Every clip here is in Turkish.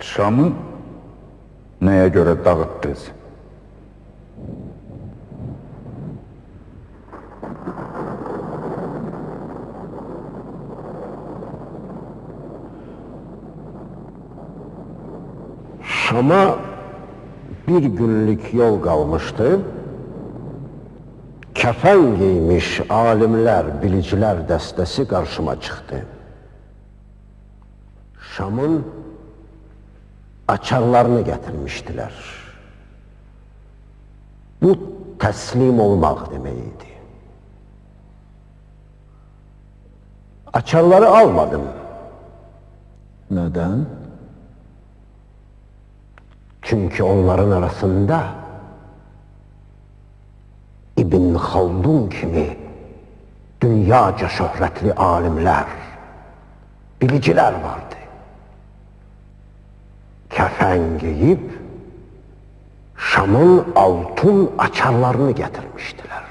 Şamı neye göre dağıttınız? Şam'a bir günlük yol kalmıştı. Kefen giymiş alimler, biliciler destesi karşıma çıktı. Şam'ın açarlarını getirmiştiler. Bu teslim olmak demeydi. Açarları almadım. Neden? Çünkü onların arasında İbn Haldun gibi dünyaca şöhretli alimler, biliciler vardı. Kefen giyip Şam'ın altın açarlarını getirmiştiler.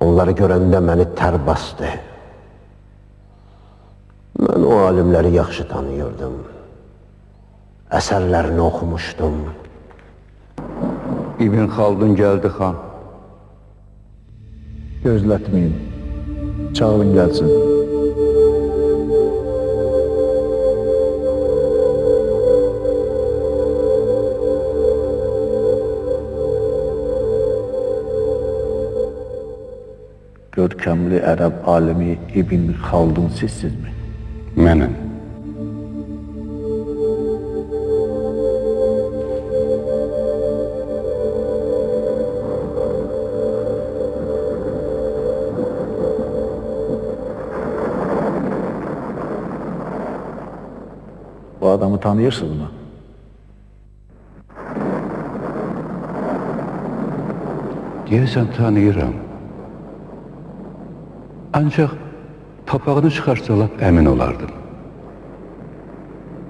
Onları görəndə məni tər bastı. Mən o alimləri yaxşı tanıyırdım. Əsərlərini oxumuşdum. İbn Haldun geldi han. Gözletmeyin. Çağırın gelsin. Görkemli Arap alemi İbn Haldun sizsiz mi? Mənim. Bu adamı tanıyorsunuz mu? Deyəsən tanıyıram. Ancaq papağını çıxarsalar əmin olardım.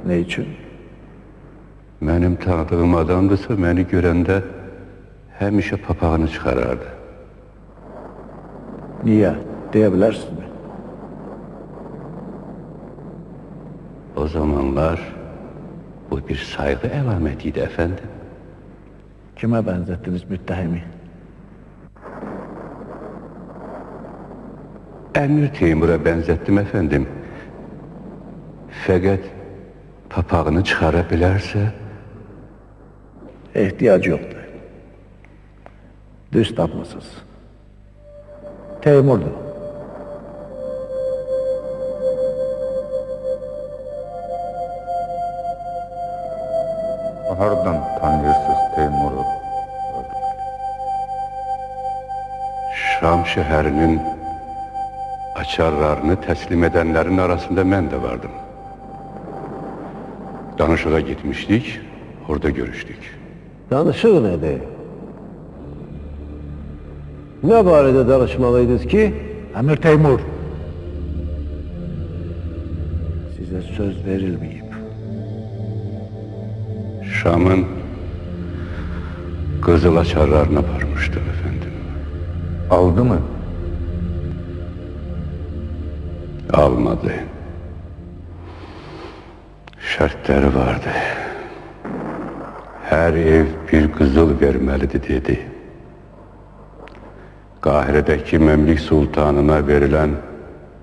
Ne için? Mənim tanıdığım adamdırsa məni görəndə həmişə papağını çıxarardı. Niye? Diyebilirsiniz mi? O zamanlar bu bir sayğı əlamətiydi əfəndim. Kime benzettiniz müttehimi? Əmir Teymur'a bənzətdim əfəndim. Fəqət papağını çıxara bilərsə İhtiyacı yoktu. Düz tapmışsınız. Teymur'du. Hardan tanıyırsınız Teymur'u? Şam şəhərinin açarlarını təslim edənlərin arasında mən də vardım. Danışığa gitmişdik, orada görüşdük. Danışıq nədir? Nə barədə danışmalıydınız ki? Emir Teymur. Size söz verilmeyip Şam'ın kızıl açarlarına varmıştım efendim. Aldı mı? Almadı. Şartları vardı. Her ev bir kızıl vermelidir dedi. Kahire'deki Memlik Sultanına verilen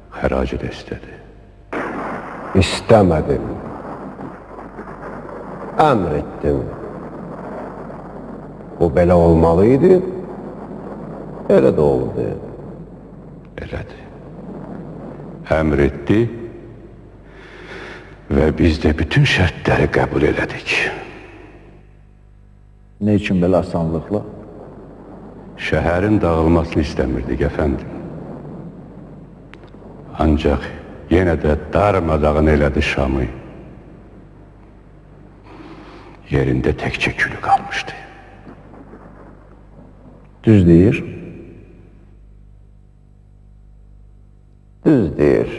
haracı da istedi. İstəmədim. Əmr etdim. Bu belə olmalıydı. Elə də oldu. Əmr etdi və biz də bütün şərtləri qəbul elədik. ne için böyle asanlıkla? Şəhərin dağılmasını istəmirdik əfəndim. Ancaq yenə də darmadağın elədi Şamı. Yerində təkcə külü qalmışdı. Düz deyir. Düz deyir.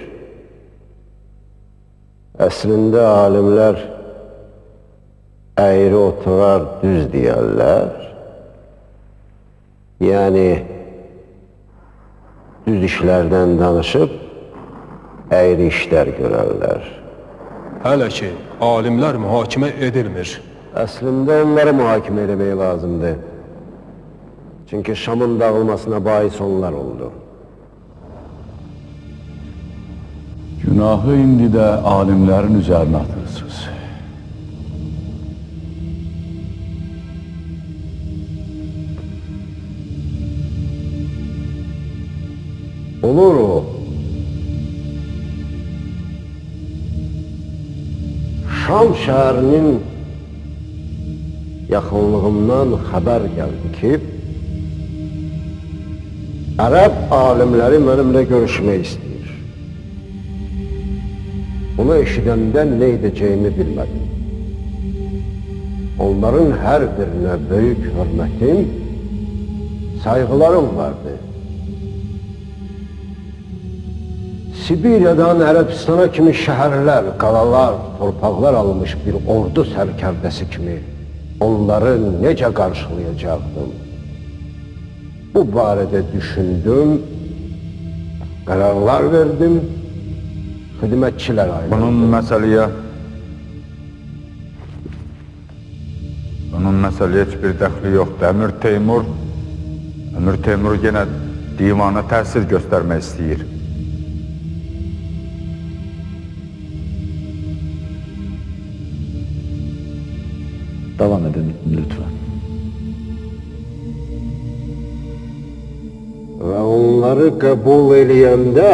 Əslində alimlər əyri oturar düz deyərlər. Yəni düz işlərdən danışıb əyri işlər görərlər. Hələ ki, alimlər mühakimə edilmir. Əslində onları mühakimə etmək lazımdır. Çünki Şamın dağılmasına bais onlar oldu. Günahı indi də alimlərin üzərinə atırsınız. Olur o. Şam şəhərinin yaxınlığından xəbər gəldi ki, ərəb alimləri mənimlə görüşmək istəyir. Bunu eşidəndə nə edəcəyimi bilmədim. Onların hər birinə böyük hörmətim, sayğılarım vardı. Sibiryadan Ərəbistana kimi şəhərlər, qalalar, torpaqlar almış bir ordu sərkərdəsi kimi onları necə qarşılayacaqdım? Bu barədə düşündüm, qərarlar verdim, xidmətçilər ayırdım. Bunun məsələyə Bunun məsələyə heç bir dəxli yoxdur. Əmir Teymur Əmir Teymur yenə divana təsir göstərmək istəyir. Davam edin lütfen. Və onları qəbul eləyəndə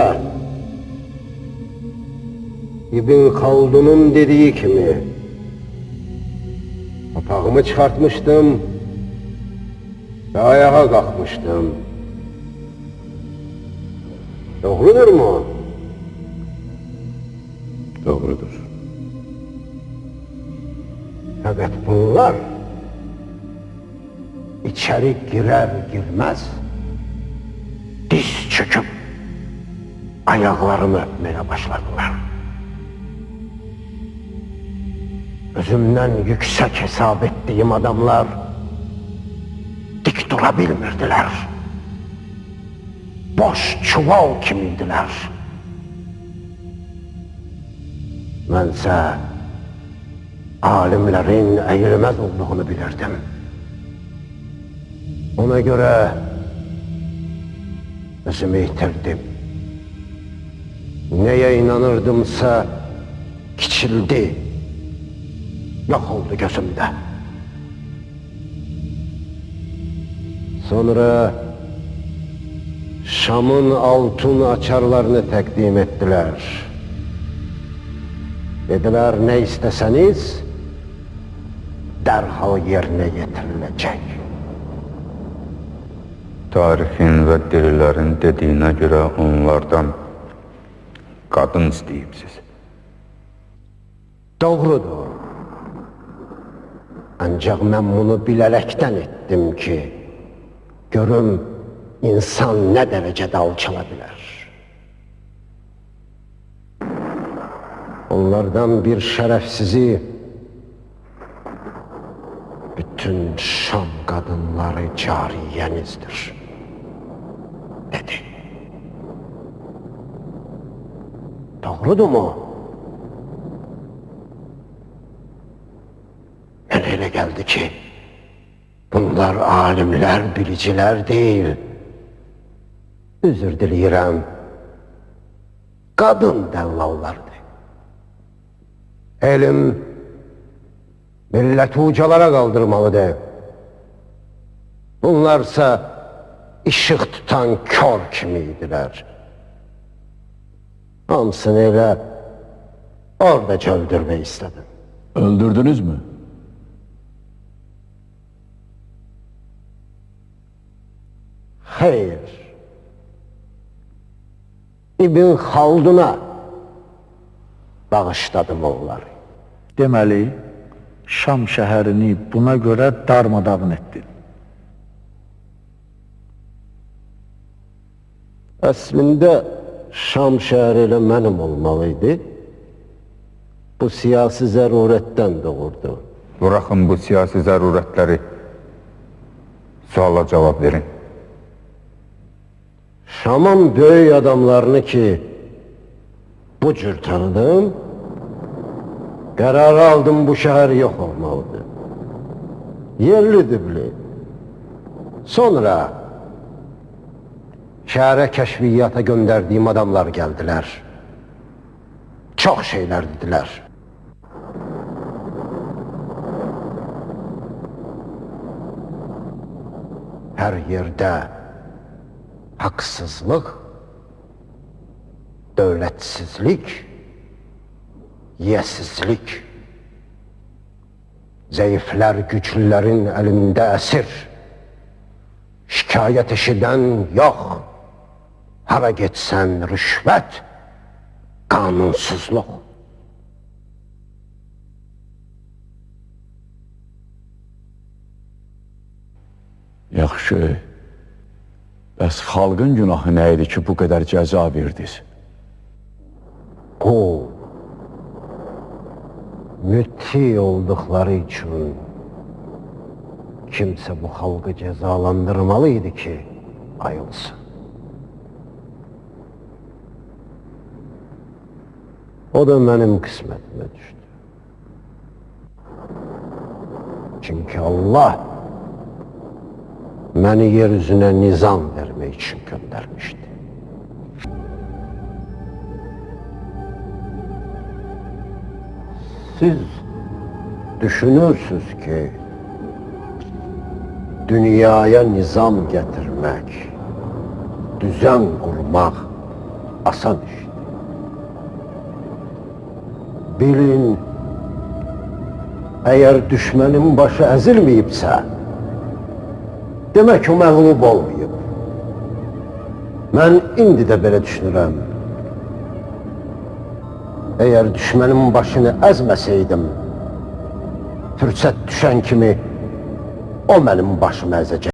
İbn Xaldunun dediyi kimi papağımı çıxartmışdım və ayağa qalxmışdım. Doğrudurmu? Doğrudur. Fakat bunlar içeri girer girmez diz çöküp ayaklarımı öpmeye başladılar. Özümden yüksek hesap ettiğim adamlar dik durabilmirdiler. Boş çuval kimiydiler. Bense alimlerin eğilmez olduğunu bilirdim. Ona göre özümü yitirdim. Neye inanırdımsa kiçildi, yok oldu gözümde. Sonra Şam'ın altın açarlarını takdim ettiler. Dediler ne isteseniz derhal yerine getirilecek. Tarixin və dirilərin dediyinə görə onlardan qadın istəyibsiz. Doğrudur. Ancak ben bunu bilerekten ettim ki görüm insan ne derecede alçalabilir. Onlardan bir şerefsizi bütün Şam kadınları cariyenizdir dedi. Doğrudur mu? Ben öyle geldi ki bunlar alimler, biliciler değil. Özür dileyirəm. Kadın dəllallardır. Elm milleti ucalara kaldırmalıdır. Bunlarsa ışık tutan kör kimiydiler. Hamısını elə orada öldürmək istedim. Öldürdünüz mü? Hayır. İbn Haldun'a bağışladım onları. Deməli, Şam şəhərini buna görə darmadağın etdin. Əslində Şam şəhəri elə mənim olmalıydı. Bu siyasi zərurətdən doğurdu. Buraxın bu siyasi zərurətləri. Suala cavab verin. Şam'ın böyük adamlarını ki Bu cür tanıdım. Kararı aldım bu şehir yok olmalıdır. Yerli dibli. Sonra şehre keşfiyata gönderdiğim adamlar geldiler. Çok şeyler dediler. Her yerde haksızlık, devletsizlik, yesizlik, zayıflar güçlülerin elinde esir, şikayet eşiden yok, hara geçsen rüşvet, kanunsuzluk. Yaxşı. Bəs xalqın günahı nə idi ki, bu qədər cəza verdiniz? O mütti oldukları için kimse bu halkı cezalandırmalıydı ki ayılsın. O da benim kısmetime düştü. Çünkü Allah beni yeryüzüne nizam vermek için göndermişti. Siz düşünürsünüz ki dünyaya nizam getirmek, düzen kurmak asan iştir. Bilin, eğer düşmenin başı ezilmeyipse, demek o məğlub olmayıb. Ben indi de böyle düşünürəm. Eğer düşmenin başını ezmeseydim, fürsət düşen kimi o benim başımı ezecek.